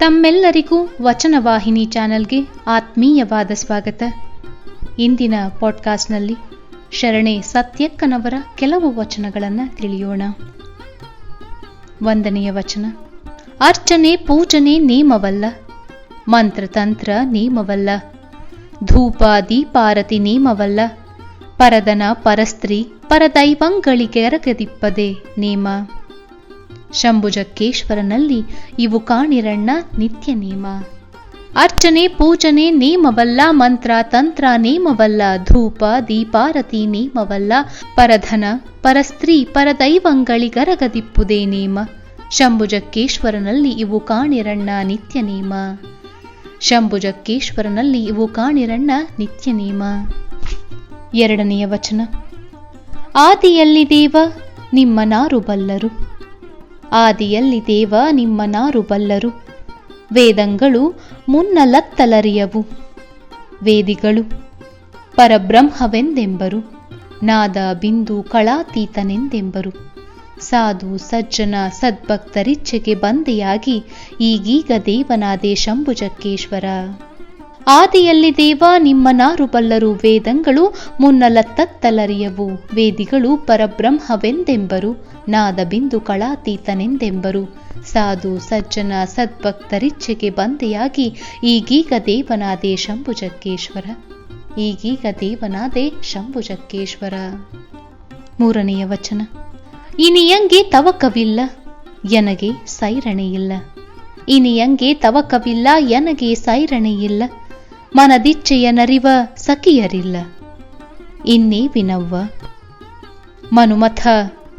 ತಮ್ಮೆಲ್ಲರಿಗೂ ವಚನವಾಹಿನಿ ಚಾನೆಲ್ಗೆ ಆತ್ಮೀಯವಾದ ಸ್ವಾಗತ. ಇಂದಿನ ಪಾಡ್ಕಾಸ್ಟ್ನಲ್ಲಿ ಶರಣೆ ಸತ್ಯಕ್ಕನವರ ಕೆಲವು ವಚನಗಳನ್ನು ತಿಳಿಯೋಣ. ವಂದನೆಯ ವಚನ, ಅರ್ಚನೆ ಪೂಜನೆ ನೇಮವಲ್ಲ, ಮಂತ್ರತಂತ್ರ ನೇಮವಲ್ಲ, ಧೂಪ ದೀಪಾರತಿ ನೇಮವಲ್ಲ, ಪರದನ ಪರಸ್ತ್ರೀ ಪರದೈವಂಗಳಿಗೆ ಎರಗದಿಪ್ಪದೆ ನೇಮ. ಶಂಭುಜಕ್ಕೇಶ್ವರನಲ್ಲಿ ಇವು ಕಾಣಿರಣ್ಣ ನಿತ್ಯ ನೇಮ. ಅರ್ಚನೆ, ಪೂಜನೆ ನೇಮವಲ್ಲ ಮಂತ್ರ, ತಂತ್ರ ನೇಮವಲ್ಲ ಧೂಪ, ದೀಪಾರತಿ ನೇಮವಲ್ಲ ಪರಧನ, ಪರಸ್ತ್ರೀ ಪರದೈವಂಗಳಿಗರಗದಿಪ್ಪುದೇ ನೇಮ. ಶಂಭುಜಕ್ಕೇಶ್ವರನಲ್ಲಿ ಇವು ಕಾಣಿರಣ್ಣ ನಿತ್ಯ ನೇಮ. ಶಂಭುಜಕ್ಕೇಶ್ವರನಲ್ಲಿ ಇವು ಕಾಣಿರಣ್ಣ ನಿತ್ಯ ನೇಮ. ಎರಡನೆಯ ವಚನ. ಆದಿಯಲ್ಲಿ ದೇವ, ನಿಮ್ಮ ನಾರು ಬಲ್ಲರು ಆದಿಯಲ್ಲಿ ದೇವ ನಿಮ್ಮ ನಾರು ಬಲ್ಲರು. ವೇದಂಗಳು ಮುನ್ನಲತ್ತಲರಿಯವು. ವೇದಿಗಳು ಪರಬ್ರಹ್ಮವೆಂದೆಂಬರು. ನಾದ ಬಿಂದು ಕಳಾತೀತನೆಂದೆಂಬರು. ಸಾಧು ಸಜ್ಜನ ಸದ್ಭಕ್ತರಿಚ್ಛೆಗೆ ಬಂದೆಯಾಗಿ ಈಗೀಗ ದೇವನಾದೆ ಶಂಭುಜಕ್ಕೇಶ್ವರ. ಆದಿಯಲ್ಲಿ ದೇವ ನಿಮ್ಮ ನಾರುಬಲ್ಲರು ವೇದಂಗಳು ಮುನ್ನಲತ್ತತ್ತಲರಿಯವು. ವೇದಿಗಳು ಪರಬ್ರಹ್ಮವೆಂದೆಂಬರು ನಾದ ಬಿಂದು ಕಳಾತೀತನೆಂದೆಂಬರು. ಸಾಧು, ಸಜ್ಜನ, ಸದ್ಭಕ್ತರಿಚ್ಛೆಗೆ ಬಂದೆಯಾಗಿ, ಈಗೀಗ ದೇವನಾದೆ ಶಂಭುಜಕ್ಕೇಶ್ವರ. ಈಗೀಗ ದೇವನಾದೆ ಶಂಭುಜಕ್ಕೇಶ್ವರ. ಮೂರನೆಯ ವಚನ. ಇನಿಯಂಗೆ ತವಕವಿಲ್ಲ, ಎನಗೆ ಸೈರಣೆಯಿಲ್ಲ. ಇನಿಯಂಗೆ ತವಕವಿಲ್ಲ, ಎನಗೆ ಸೈರಣೆಯಿಲ್ಲ. ಮನದಿಚ್ಛೆಯ ನರಿವ ಸಖಿಯರಿಲ್ಲ. ಇನ್ನೇವಿನವ್ವ. ಮನುಮಥ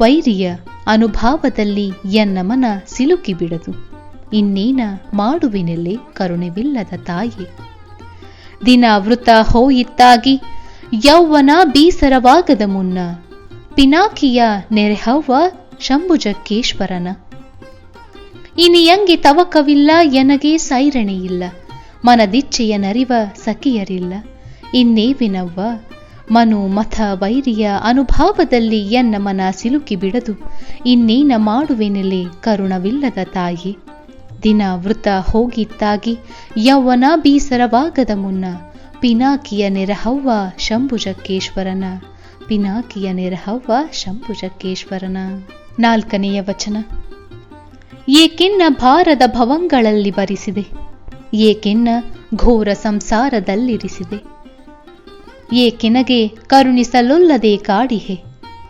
ವೈರಿಯ ಅನುಭಾವದಲ್ಲಿ ಎನ್ನ ಮನ ಸಿಲುಕಿ ಬಿಡದು ಇನ್ನೇನ ಮಾಡುವಿನಲ್ಲಿ ಕರುಣೆವಿಲ್ಲದ ತಾಯಿ. ದಿನ ವೃತ ಹೋಯಿತ್ತಾಗಿ ಯೌವನ ಬೀಸರವಾಗದ ಮುನ್ನ ಪಿನಾಕಿಯ ನೆರೆಹವ್ವ ಶಂಭುಜಕ್ಕೇಶ್ವರನ. ಇನಿಯಂಗೆ ತವಕವಿಲ್ಲ, ಎನಗೆ ಸೈರಣೆಯಿಲ್ಲ. ಮನದಿಚ್ಛೆಯ ನರಿವ ಸಖಿಯರಿಲ್ಲ. ಇನ್ನೇವಿನವ್ವ ಮನು ಮಥ ವೈರಿಯ ಅನುಭಾವದಲ್ಲಿ ಎನ್ನ ಮನ ಸಿಲುಕಿ ಬಿಡದು, ಇನ್ನೇನ ಮಾಡುವೆನೆಲೆ ಕರುಣವಿಲ್ಲದ ತಾಯಿ. ದಿನ ವೃತ ಹೋಗಿತ್ತಾಗಿ, ಯೌವನ ಬೀಸರವಾಗದ ಮುನ್ನ, ಪಿನಾಕಿಯ ನೆರಹವ್ವ ಶಂಭುಜಕ್ಕೇಶ್ವರನ, ಪಿನಾಕಿಯ ನೆರಹವ್ವ ಶಂಭುಜಕ್ಕೇಶ್ವರನ. ನಾಲ್ಕನೆಯ ವಚನ. ಏಕೆನ್ನ ಭಾರದ ಭವಂಗಳಲ್ಲಿ ಬರಿಸಿದೆ. ಏಕೆನ್ನ ಘೋರ ಸಂಸಾರದಲ್ಲಿರಿಸಿದೆ. ಏಕೆನಗೆ ಕರುಣಿಸಲೊಲ್ಲದೆ ಕಾಡಿಹೆ,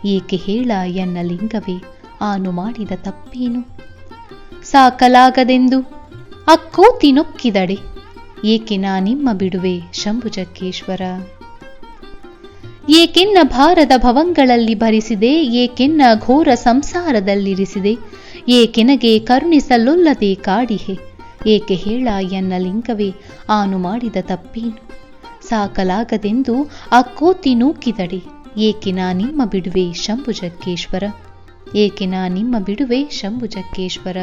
ಏಕೆ ಹೇಳ ಎನ್ನ ಲಿಂಗವೇ ಆನು ಮಾಡಿದ ತಪ್ಪೇನು? ಸಾಕಲಾಗದೆಂದು ಅಕ್ಕೋತಿ ನೊಕ್ಕಿದಡೆ, ಏಕೆ ನಾ ನಿಮ್ಮ ಬಿಡುವೆ ಶಂಭುಜಕ್ಕೇಶ್ವರ ಏಕೆನ್ನ ಭಾರದ ಭವಂಗಳಲ್ಲಿ ಭರಿಸಿದೆ, ಏಕೆನ್ನ ಘೋರ ಸಂಸಾರದಲ್ಲಿರಿಸಿದೆ, ಏಕೆನಗೆ ಕರುಣಿಸಲೊಲ್ಲದೆ ಕಾಡಿಹೆ ಏಕೆ ಹೇಳ ಎನ್ನ ಲಿಂಗವೇ? ಆನು ಮಾಡಿದ ತಪ್ಪೇನು? ಸಾಕಲಾಗದೆಂದು ಆ ಕೋತಿ ನೂಕಿದಡೆ. ಏಕೆ ನಾ ನಿಮ್ಮ ಬಿಡುವೆ ಶಂಭುಜಕ್ಕೇಶ್ವರ ಏಕೆ ನಾ ನಿಮ್ಮ ಬಿಡುವೆ ಶಂಭುಜಕ್ಕೇಶ್ವರ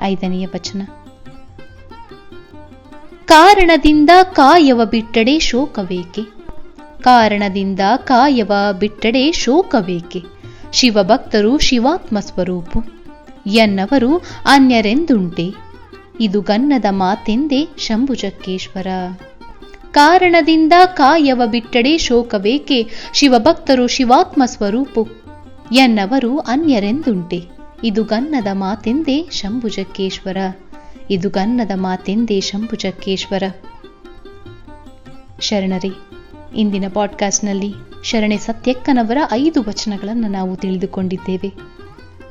ಐದನೆಯ ವಚನ. ಕಾರಣದಿಂದ ಕಾಯವ ಬಿಟ್ಟಡೆ ಶೋಕವೇಕೆ? ಕಾರಣದಿಂದ ಕಾಯವ ಬಿಟ್ಟಡೆ ಶೋಕವೇಕೆ? ಶಿವಭಕ್ತರು ಶಿವಾತ್ಮ ಸ್ವರೂಪು. ಎನ್ನವರು ಅನ್ಯರೆಂದುಂಟೆ. ಇದು ಗನ್ನದ ಮಾತೆಂದೇ ಶಂಭುಜಕ್ಕೇಶ್ವರ ಕಾರಣದಿಂದ ಕಾಯವ ಬಿಟ್ಟಡೆ ಶೋಕವೇಕೆ? ಶಿವಭಕ್ತರು ಶಿವಾತ್ಮ ಸ್ವರೂಪು. ಎನ್ನವರು ಅನ್ಯರೆಂದುಂಟೆ. ಇದು ಗನ್ನದ ಮಾತೆಂದೇ ಶಂಭುಜಕ್ಕೇಶ್ವರ ಇದು ಗನ್ನದ ಮಾತೆಂದೇ ಶಂಭುಜಕ್ಕೇಶ್ವರ ಶರಣರೇ, ಇಂದಿನ ಪಾಡ್ಕಾಸ್ಟ್ನಲ್ಲಿ ಶರಣೆ ಸತ್ಯಕ್ಕನವರ ಐದು ವಚನಗಳನ್ನು ನಾವು ತಿಳಿದುಕೊಂಡಿದ್ದೇವೆ.